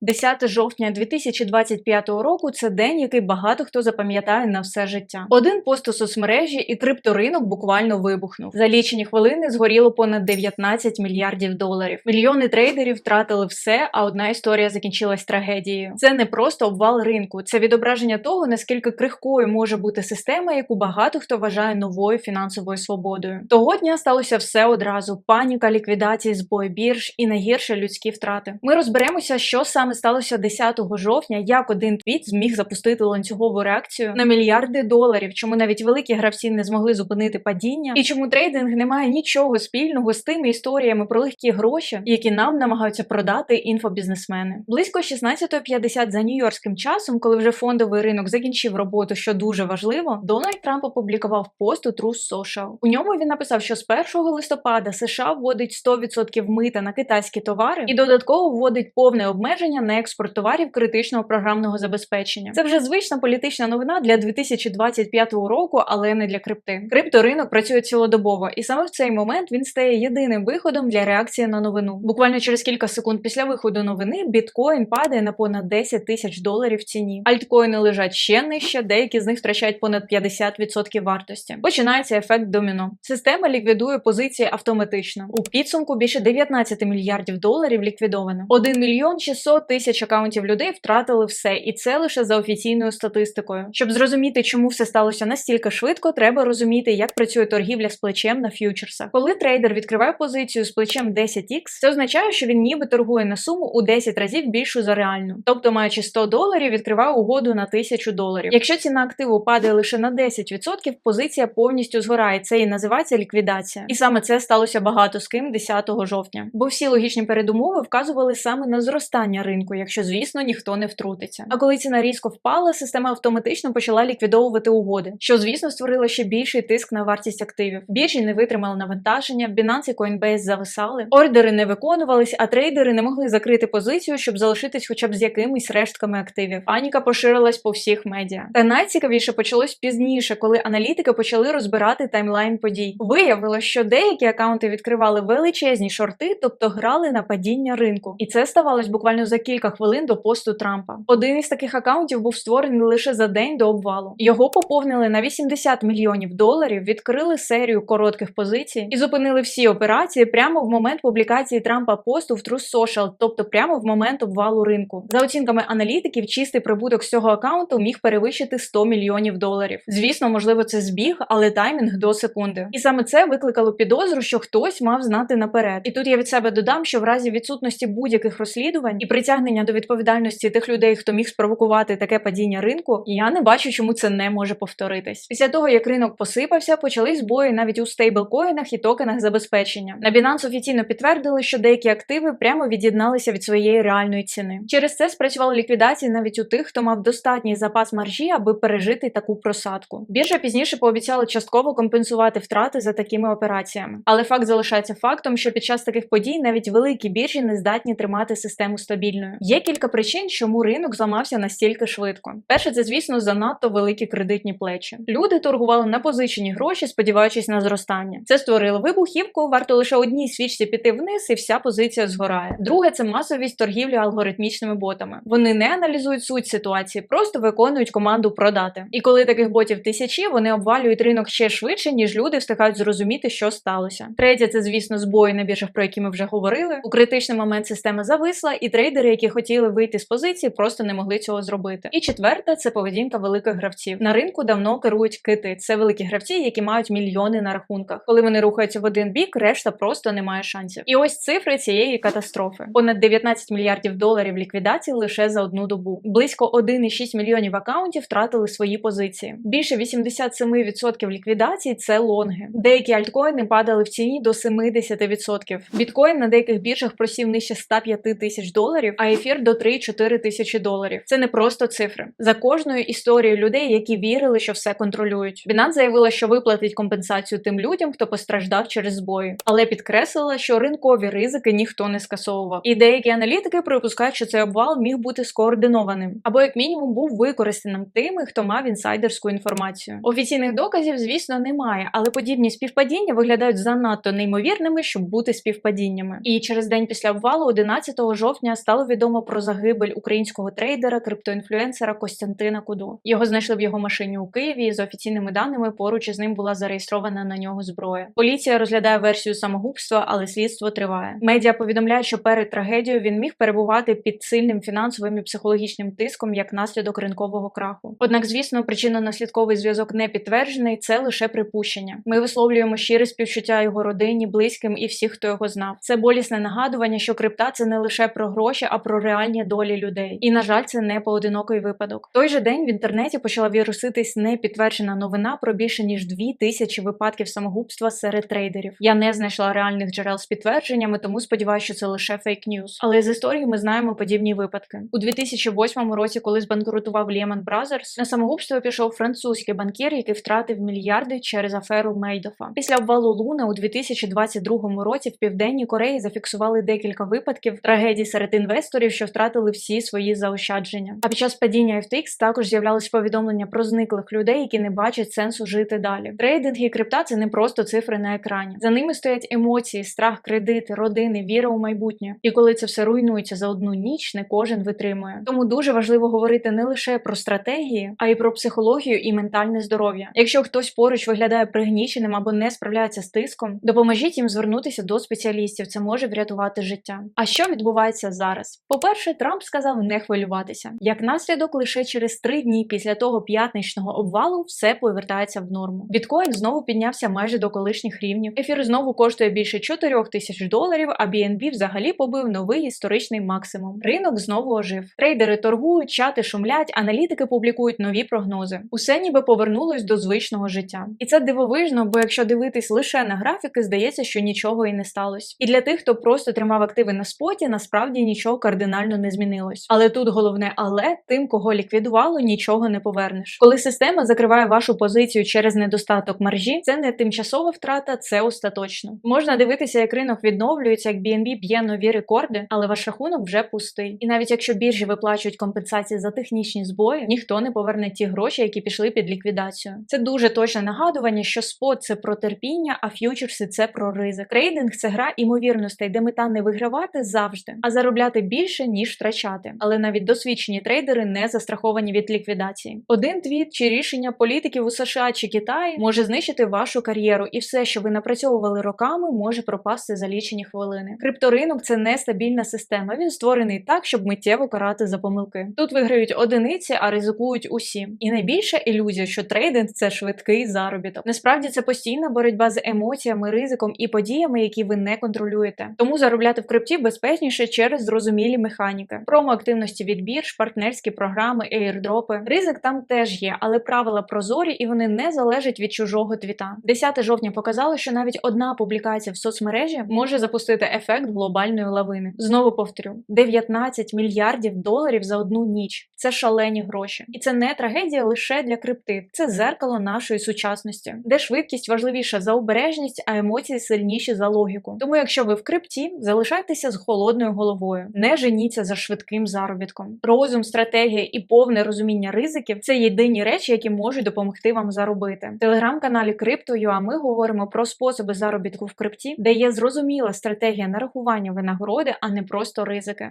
10 жовтня 2025 року це день, який багато хто запам'ятає на все життя. Один пост у соцмережі і крипторинок буквально вибухнув. За лічені хвилини згоріло понад 19 мільярдів доларів. Мільйони трейдерів втратили все, а одна історія закінчилась трагедією. Це не просто обвал ринку, це відображення того, наскільки крихкою може бути система, яку багато хто вважає новою фінансовою свободою. Того дня сталося все одразу: паніка, ліквідації, збой бірж і найгірше людські втрати. Ми розберемося, що саме сталося 10 жовтня, як один твіт зміг запустити ланцюгову реакцію на мільярди доларів, чому навіть великі гравці не змогли зупинити падіння, і чому трейдинг не має нічого спільного з тими історіями про легкі гроші, які нам намагаються продати інфобізнесмени. Близько 16.50 за нью-йоркським часом, коли вже фондовий ринок закінчив роботу, що дуже важливо, Дональд Трамп опублікував пост у Truth Social. У ньому він написав, що з 1 листопада США вводить 100% мита на китайські товари і додатково вводить повне обмеження на експорт товарів критичного програмного забезпечення. Це вже звична політична новина для 2025 року, але не для крипти. Крипторинок працює цілодобово, і саме в цей момент він стає єдиним виходом для реакції на новину. Буквально через кілька секунд після виходу новини біткоін падає на понад 10 тисяч доларів в ціні. Альткоїни лежать ще нижче, деякі з них втрачають понад 50% вартості. Починається ефект доміно. Система ліквідує позиції автоматично. У підсумку більше 19 мільярдів доларів ліквідовано. 1 мільйон 600 тисяч акаунтів людей втратили все, і це лише за офіційною статистикою. Щоб зрозуміти, чому все сталося настільки швидко, треба розуміти, як працює торгівля з плечем на ф'ючерсах. Коли трейдер відкриває позицію з плечем 10x, це означає, що він ніби торгує на суму у 10 разів більшу за реальну. Тобто, маючи 100 доларів, відкриває угоду на 1000 доларів. Якщо ціна активу падає лише на 10%, позиція повністю згорає. Це і називається ліквідація. І саме це сталося багато з ким 10 жовтня. Бо всі логічні передумови вказували саме на зростання ринку, якщо звісно ніхто не втрутиться. А коли ціна різко впала, система автоматично почала ліквідовувати угоди, що звісно створило ще більший тиск на вартість активів. Біржі не витримали навантаження, Binance і Coinbase зависали, ордери не виконувались, а трейдери не могли закрити позицію, щоб залишитись хоча б з якимись рештками активів. Паніка поширилась по всіх медіа. Та найцікавіше почалось пізніше, коли аналітики почали розбирати таймлайн подій. Виявилось, що деякі акаунти відкривали величезні шорти, тобто грали на падіння ринку, і це ставалось буквально за кілька хвилин до посту Трампа. Один із таких акаунтів був створений лише за день до обвалу. Його поповнили на 80 мільйонів доларів, відкрили серію коротких позицій і зупинили всі операції прямо в момент публікації Трампа посту в True Social, тобто прямо в момент обвалу ринку. За оцінками аналітиків, чистий прибуток з цього акаунту міг перевищити 100 мільйонів доларів. Звісно, можливо, це збіг, але таймінг до секунди. І саме це викликало підозру, що хтось мав знати наперед. І тут я від себе додам, що в разі відсутності будь-яких розслідувань і притягнення до відповідальності тих людей, хто міг спровокувати таке падіння ринку, я не бачу, чому це не може повторитись. Після того, як ринок посипався, почались збої навіть у стейблкоїнах і токенах забезпечення. На Binance офіційно підтвердили, що деякі активи прямо від'єдналися від своєї реальної ціни. Через це спрацювали ліквідації навіть у тих, хто мав достатній запас маржі, аби пережити таку просадку. Біржа пізніше пообіцяла частково компенсувати втрати за такими операціями. Але факт залишається фактом, що під час таких подій навіть великі біржі не здатні тримати систему стабільною. Є кілька причин, чому ринок зламався настільки швидко. Перше, це звісно занадто великі кредитні плечі. Люди торгували на позичені гроші, сподіваючись на зростання. Це створило вибухівку. Варто лише одній свічці піти вниз, і вся позиція згорає. Друге, це масовість торгівлі алгоритмічними ботами. Вони не аналізують суть ситуації, просто виконують команду продати. І коли таких ботів тисячі, вони обвалюють ринок ще швидше, ніж люди встигають зрозуміти, що сталося. Третє, це звісно збої на біржах, про які ми вже говорили. У критичний момент система зависла, і трейдери, які хотіли вийти з позиції, просто не могли цього зробити. І четверте, це поведінка великих гравців. На ринку давно керують кити. Це великі гравці, які мають мільйони на рахунках. Коли вони рухаються в один бік, решта просто не має шансів. І ось цифри цієї катастрофи: понад 19 мільярдів доларів ліквідації лише за одну добу. Близько 1,6 мільйонів акаунтів втратили свої позиції. Більше 87% ліквідацій це лонги. Деякі альткоїни падали в ціні до 70%. Біткоін на деяких біржах просів нижче 105 тисяч доларів, а ефір до 3-4 тисячі доларів. Це не просто цифри. За кожною історією людей, які вірили, що все контролюють. Binance заявила, що виплатить компенсацію тим людям, хто постраждав через збої, але підкреслила, що ринкові ризики ніхто не скасовував. І деякі аналітики припускають, що цей обвал міг бути скоординованим, або як мінімум був використаним тими, хто мав інсайдерську інформацію. Офіційних доказів, звісно, немає, але подібні співпадіння виглядають занадто неймовірними, щоб бути співпадіннями. І через день після обвалу, 11 жовтня, стало відомо про загибель українського трейдера, криптоінфлюенсера Костянтина Кудо. Його знайшли в його машині у Києві. і За офіційними даними, поруч із ним була зареєстрована на нього зброя. Поліція розглядає версію самогубства, але слідство триває. Медіа повідомляють, що перед трагедією він міг перебувати під сильним фінансовим і психологічним тиском як наслідок ринкового краху. Однак, звісно, причинно-наслідковий зв'язок не підтверджений. Це лише припущення. Ми висловлюємо щире співчуття його родині, близьким і всіх, хто його знав. Це болісне нагадування, що крипта це не лише про гроші, а про реальні долі людей. І на жаль, це не поодинокий випадок. Той же день в інтернеті почала віруситись непідтверджена новина про більше ніж дві тисячі випадків самогубства серед трейдерів. Я не знайшла реальних джерел з підтвердженнями, тому сподіваюся, що це лише фейк ньюс. Але з історії ми знаємо подібні випадки. У 2008 році, коли збанкрутував Lehman Brothers, на самогубство пішов французький банкір, який втратив мільярди через аферу Мейдофа. Після обвалу Луна у 2022 році в південній Кореї зафіксували декілька випадків трагедій серед інвесторів, що втратили всі свої заощадження. А під час падіння FTX також з'являлись повідомлення про зниклих людей, які не бачать сенсу жити далі. Трейдинг і крипта це не просто цифри на екрані. За ними стоять емоції, страх, кредити, родини, віра у майбутнє. І коли це все руйнується за одну ніч, не кожен витримує. Тому дуже важливо говорити не лише про стратегії, а й про психологію і ментальне здоров'я. Якщо хтось поруч виглядає пригніченим або не справляється з тиском, допоможіть їм звернутися до спеціалістів. Це може врятувати життя. А що відбувається зараз? По-перше, Трамп сказав не хвилюватися. Як наслідок, лише через три дні після того п'ятничного обвалу все повертається в норму. Біткоін знову піднявся майже до колишніх рівнів. Ефір знову коштує більше 4 тисяч доларів, а BNB взагалі побив новий історичний максимум. Ринок знову ожив. Трейдери торгують, чати шумлять, аналітики публікують нові прогнози. Усе ніби повернулось до звичного життя. І це дивовижно, бо якщо дивитись лише на графіки, здається, що нічого і не сталося. І для тих, хто просто тримав активи на споті, насправді нічого кардинально не змінилось. Але тут головне, але тим, кого ліквідувало, нічого не повернеш. Коли система закриває вашу позицію через недостаток маржі, це не тимчасова втрата, це остаточно. Можна дивитися, як ринок відновлюється, як BNB б'є нові рекорди, але ваш рахунок вже пустий. І навіть якщо біржі виплачують компенсації за технічні збої, ніхто не поверне ті гроші, які пішли під ліквідацію. Це дуже точне нагадування, що спот це про терпіння, а ф'ючерси це про ризик. Трейдинг це гра імовірностей, де мета не вигравати завжди, а заробляти більше ніж втрачати. Але навіть досвідчені трейдери не застраховані від ліквідації. Один твіт чи рішення політиків у США чи Китаї може знищити вашу кар'єру, і все, що ви напрацьовували роками, може пропасти за лічені хвилини. Крипторинок це нестабільна система. Він створений так, щоб миттєво карати за помилки. Тут виграють одиниці, а ризикують усі. І найбільша ілюзія, що трейдинг це швидкий заробіток. Насправді це постійна боротьба з емоціями, ризиком і подіями, які ви не контролюєте. Тому заробляти в крипті безпечніше через зрозумілі механіки, промо-активності від бірж, партнерські програми, ейрдропи. Ризик там теж є, але правила прозорі і вони не залежать від чужого твіта. 10 жовтня показало, що навіть одна публікація в соцмережі може запустити ефект глобальної лавини. Знову повторю: 19 мільярдів доларів за одну ніч. Це шалені гроші, і це не трагедія лише для крипти. Це зеркало нашої сучасності, де швидкість важливіша за обережність, а емоції сильніші за логіку. Тому, якщо ви в крипті, залишайтеся з холодною головою, не женіться за швидким заробітком. Розум, стратегія і повне розуміння ризиків це єдині речі, які можуть допомогти вам заробити. В телеграм-каналі Крипто.ua ми говоримо про способи заробітку в крипті, де є зрозуміла стратегія нарахування винагороди, а не просто ризики.